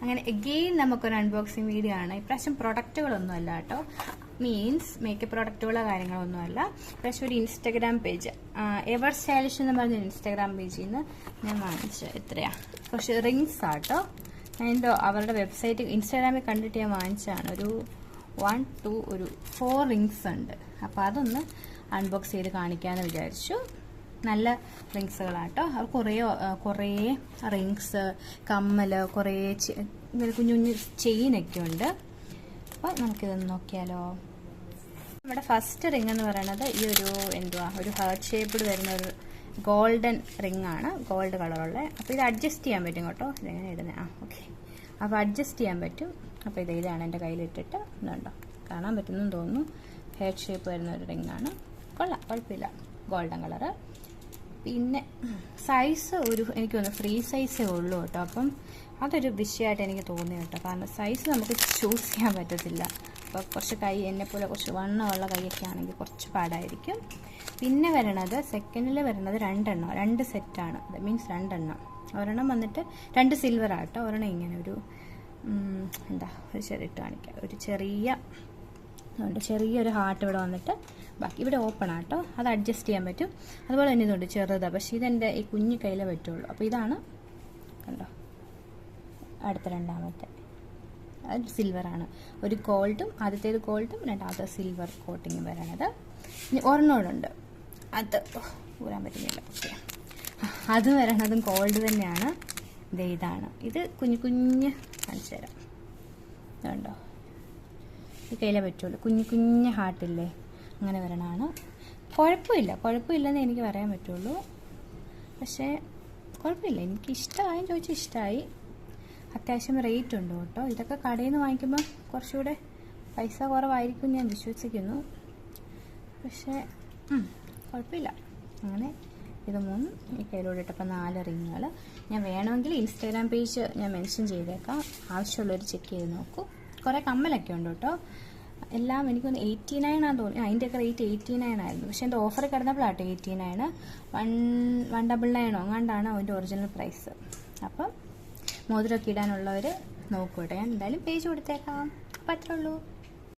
അങ്ങനെ എഗെയിൻ നമുക്കൊരു unboxing video ആണ്. ഇപ്രാവശ്യം പ്രൊഡക്റ്റുകളൊന്നും അല്ല കേട്ടോ. മീൻസ് മേക്കപ്പ് പ്രൊഡക്റ്റുകളോ കാര്യങ്ങളൊന്നും അല്ല ഇപ്രാവശ്യം ഒരു ഇൻസ്റ്റാഗ്രാം പേജ് എവർ സ്റ്റൈലിഷ് എന്ന് പറഞ്ഞ ഇൻസ്റ്റാഗ്രാം പേജിൽ നിന്ന് ഞാൻ വാങ്ങിച്ച എത്രയാ കുറച്ച് റിങ്സ് ആട്ടോ ഞാൻ എന്തോ അവരുടെ വെബ്സൈറ്റ് ഇൻസ്റ്റാഗ്രാമിൽ കണ്ടിട്ട് ഞാൻ വാങ്ങിച്ചതാണ്. ഒരു വൺ ടു ഒരു ഫോർ റിങ്സ് ഉണ്ട്. അപ്പോൾ അതൊന്ന് അൺബോക്സ് ചെയ്ത് കാണിക്കാമെന്ന് വിചാരിച്ചു. നല്ല റിങ്സുകളാട്ടോ അവർ കുറേ കുറേ റിങ്സ് കമ്മൽ കുറേ ഇങ്ങനെ കുഞ്ഞു കുഞ്ഞു ചെയിനൊക്കെ ഉണ്ട്. അപ്പോൾ നമുക്കിതൊന്ന് നോക്കിയാലോ. നമ്മുടെ ഫസ്റ്റ് റിംഗ് എന്ന് പറയുന്നത് ഈ ഒരു എന്തുവാ? ഒരു ഹാർട്ട് ഷേപ്പിൽ വരുന്ന ഒരു ഗോൾഡൻ റിംഗ് ആണ്. ഗോൾഡ് കളറുള്ള അപ്പോൾ ഇത് അഡ്ജസ്റ്റ് ചെയ്യാൻ പറ്റും കേട്ടോ. ഇതെങ്ങനെ ഇടുന്നത് ആ ഓക്കെ അപ്പോൾ അഡ്ജസ്റ്റ് ചെയ്യാൻ പറ്റും. അപ്പോൾ ഇത് ഇതാണ് എന്റെ കയ്യിലിട്ടിട്ട്. ഇതുണ്ടോ? കാണാൻ പറ്റുന്നു തോന്നുന്നു. ഹെയർ ഷേപ്പ് വരുന്ന ഒരു റിംഗ് ആണ്. കൊള്ളാം. കുഴപ്പമില്ല. ഗോൾഡൻ കളറ് പിന്നെ സൈസ് ഒരു എനിക്ക് തോന്നുന്നു ഫ്രീ സൈസേ ഉള്ളൂ കേട്ടോ. അപ്പം അതൊരു വിഷയമായിട്ട് എനിക്ക് തോന്നി കേട്ടോ. കാരണം സൈസ് നമുക്ക് ചൂസ് ചെയ്യാൻ പറ്റത്തില്ല. അപ്പോൾ കുറച്ച് കൈ എന്നെ പോലെ കുറച്ച് വണ്ണമുള്ള കൈയൊക്കെ ആണെങ്കിൽ കുറച്ച് പാടായിരിക്കും. പിന്നെ വരണത് സെക്കൻഡിൽ വരണത് രണ്ടെണ്ണം. രണ്ട് സെറ്റാണ് ദ മീൻസ് രണ്ടെണ്ണം. ഒരെണ്ണം വന്നിട്ട് രണ്ട് സിൽവർ ആട്ടോ ഒരെണ്ണം ഇങ്ങനെ ഒരു എന്താ ഒരു ചെറിയ കാണിക്കാം. ഒരു ചെറിയ അതുകൊണ്ട് ചെറിയൊരു ഹാർട്ട് ഇവിടെ വന്നിട്ട് ബാക്കി ഇവിടെ ഓപ്പൺ ആട്ടോ അത് അഡ്ജസ്റ്റ് ചെയ്യാൻ പറ്റും. അതുപോലെ തന്നെ ഇതുണ്ട് ചെറുതാണ് പക്ഷേ ഇതെന്റെ ഈ കുഞ്ഞു കയ്യിലേ പറ്റുള്ളൂ. അപ്പോൾ ഇതാണ് കണ്ടോ? അടുത്ത രണ്ടാമത്തെ. അത് സിൽവറാണ് ഒരു ഗോൾഡും ആദ്യത്തേത് ഗോൾഡും രണ്ടാമത്തെ സിൽവർ കോട്ടിങ്ങും വരണത്. ഇനി ഒരെണ്ണോടുണ്ട് അത് ഊരാൻ പറ്റുന്നില്ല. ഓക്കെ. അത് വരണതും ഗോൾഡ് തന്നെയാണ്. ഇതാണ്. ഇത് കുഞ്ഞു കുഞ്ഞ് കാണിച്ചു തരാം. ഇതുണ്ടോ? കയ്യിലേ പറ്റുള്ളൂ. കുഞ്ഞു കുഞ്ഞു ഹാർട്ടില്ലേ അങ്ങനെ വരണമാണ് കുഴപ്പമില്ല. കുഴപ്പമില്ലെന്ന് എനിക്ക് പറയാൻ പറ്റുള്ളൂ. പക്ഷേ കുഴപ്പമില്ല. എനിക്ക് ഇഷ്ടമായി ചോദിച്ചാൽ ഇഷ്ടമായി അത്യാവശ്യം റേറ്റ് ഉണ്ട് കേട്ടോ. ഇതൊക്കെ കടയിൽ നിന്ന് വാങ്ങിക്കുമ്പോൾ കുറച്ചുകൂടെ പൈസ കുറവായിരിക്കും ഞാൻ വിശ്വസിക്കുന്നു. പക്ഷേ കുഴപ്പമില്ല. അങ്ങനെ ഇത് മൂന്നും ഈ കയ്യിലൂടെ ഇട്ടപ്പോൾ നാല് റിങ്ങുകൾ ഞാൻ വേണമെങ്കിൽ ഇൻസ്റ്റാഗ്രാം പേജ് ഞാൻ മെൻഷൻ ചെയ്തേക്കാം. ആവശ്യമുള്ളവർ ചെക്ക് ചെയ്ത് നോക്കൂ. കുറേ കമ്മലൊക്കെ ഉണ്ട് കേട്ടോ. എല്ലാം എനിക്കൊന്ന് എയ്റ്റി നയൻ ആണെന്ന് തോന്നി. അതിന്റെയൊക്കെ റേറ്റ് എയ്റ്റി നയൻ ആയിരുന്നു. പക്ഷേ എന്റെ offer കിടന്നപ്പോഴാട്ടോ eighty nine one one double നയനോ അങ്ങാണ്ടാണ് അതിന്റെ ഒറിജിനൽ പ്രൈസ് അപ്പം മോതിരമൊക്കെ ഇടാനുള്ളവർ നോക്കൂട്ടെ ഞാൻ എന്തായാലും പേജ് കൊടുത്തേക്കാം. അപ്പം അത്രേ ഉള്ളൂ.